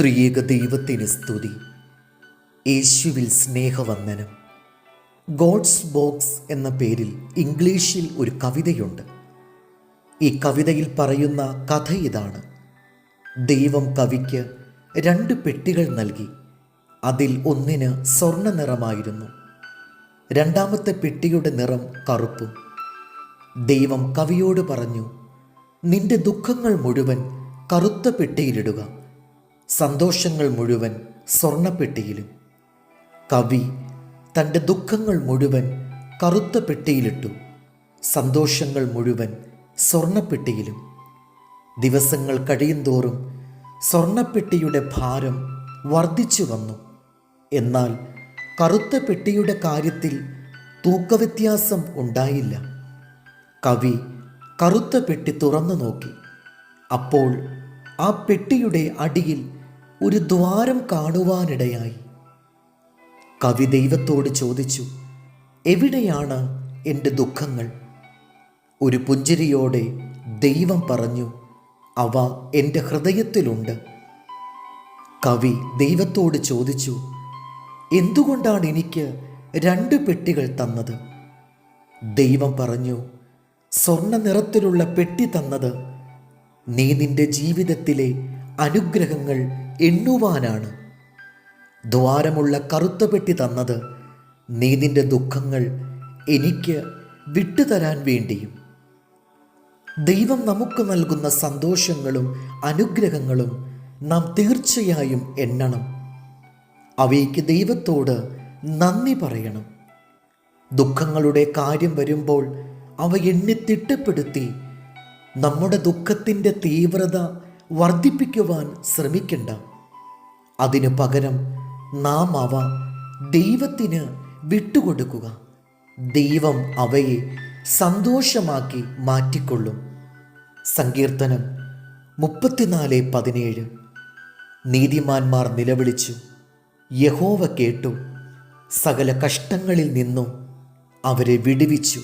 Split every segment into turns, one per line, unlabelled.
ത്രിയേക ദൈവത്തിന് സ്തുതി. യേശുവിൽ സ്നേഹവന്ദനം. ഗോഡ്സ് ബോക്സ് എന്ന പേരിൽ ഇംഗ്ലീഷിൽ ഒരു കവിതയുണ്ട്. ഈ കവിതയിൽ പറയുന്ന കഥ ഇതാണ്. ദൈവം കവിക്ക് രണ്ട് പെട്ടികൾ നൽകി. അതിൽ ഒന്നിന് സ്വർണ നിറമായിരുന്നു. രണ്ടാമത്തെ പെട്ടിയുടെ നിറം കറുപ്പും. ദൈവം കവിയോട് പറഞ്ഞു നിന്റെ ദുഃഖങ്ങൾ മുഴുവൻ കറുത്ത പെട്ടിയിലിടുക. സന്തോഷങ്ങൾ മുഴുവൻ സ്വർണപ്പെട്ടിയിലും. കവി തന്റെ ദുഃഖങ്ങൾ മുഴുവൻ കറുത്ത പെട്ടിയിലിട്ടു സന്തോഷങ്ങൾ മുഴുവൻ സ്വർണപ്പെട്ടിയിലും. ദിവസങ്ങൾ കഴിയുന്തോറും സ്വർണപ്പെട്ടിയുടെ ഭാരം വർദ്ധിച്ചു വന്നു. എന്നാൽ കറുത്ത പെട്ടിയുടെ കാര്യത്തിൽ തൂക്കവ്യത്യാസം ഉണ്ടായില്ല. കവി കറുത്ത പെട്ടി തുറന്നു നോക്കി. അപ്പോൾ ആ പെട്ടിയുടെ അടിയിൽ ഒരു ദ്വാരം കാണുവാനിടയായി. കവി ദൈവത്തോട് ചോദിച്ചു എവിടെയാണ് എന്റെ ദുഃഖങ്ങൾ? ഒരു പുഞ്ചിരിയോടെ ദൈവം പറഞ്ഞു അവ എന്റെ ഹൃദയത്തിലുണ്ട്. കവി ദൈവത്തോട് ചോദിച്ചു എന്തുകൊണ്ടാണ് എനിക്ക് രണ്ട് പെട്ടികൾ തന്നത്? ദൈവം പറഞ്ഞു സ്വർണ നിറത്തിലുള്ള പെട്ടി തന്നത് നീ നിന്റെ ജീവിതത്തിലെ അനുഗ്രഹങ്ങൾ എണ്ണുവാനാണ്. ദ്വാരമുള്ള കറുത്ത പെട്ടി തന്നത് നീ നിന്റെ ദുഃഖങ്ങൾ എനിക്ക് വിട്ടുതരാൻ വേണ്ടിയും. ദൈവം നമുക്ക് നൽകുന്ന സന്തോഷങ്ങളും അനുഗ്രഹങ്ങളും നാം തീർച്ചയായും എണ്ണണം. അവയ്ക്ക് ദൈവത്തോട് നന്ദി പറയണം. ദുഃഖങ്ങളുടെ കാര്യം വരുമ്പോൾ അവ എണ്ണി തിട്ടപ്പെടുത്തി. നമ്മുടെ ദുഃഖത്തിന്റെ തീവ്രത വർദ്ധിപ്പിക്കുവാൻ ശ്രമിക്കണ്ട. അതിനു പകരം നാം അവ ദൈവത്തിന് വിട്ടുകൊടുക്കുക. ദൈവം അവയെ സന്തോഷമാക്കി മാറ്റിക്കൊള്ളും. സങ്കീർത്തനം മുപ്പത്തിനാല് പതിനേഴ്. നീതിമാന്മാർ നിലവിളിച്ചു. യഹോവ കേട്ടു. സകല കഷ്ടങ്ങളിൽ നിന്നും അവരെ വിടുവിച്ചു.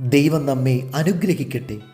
ദൈവം നമ്മെ അനുഗ്രഹിക്കട്ടെ.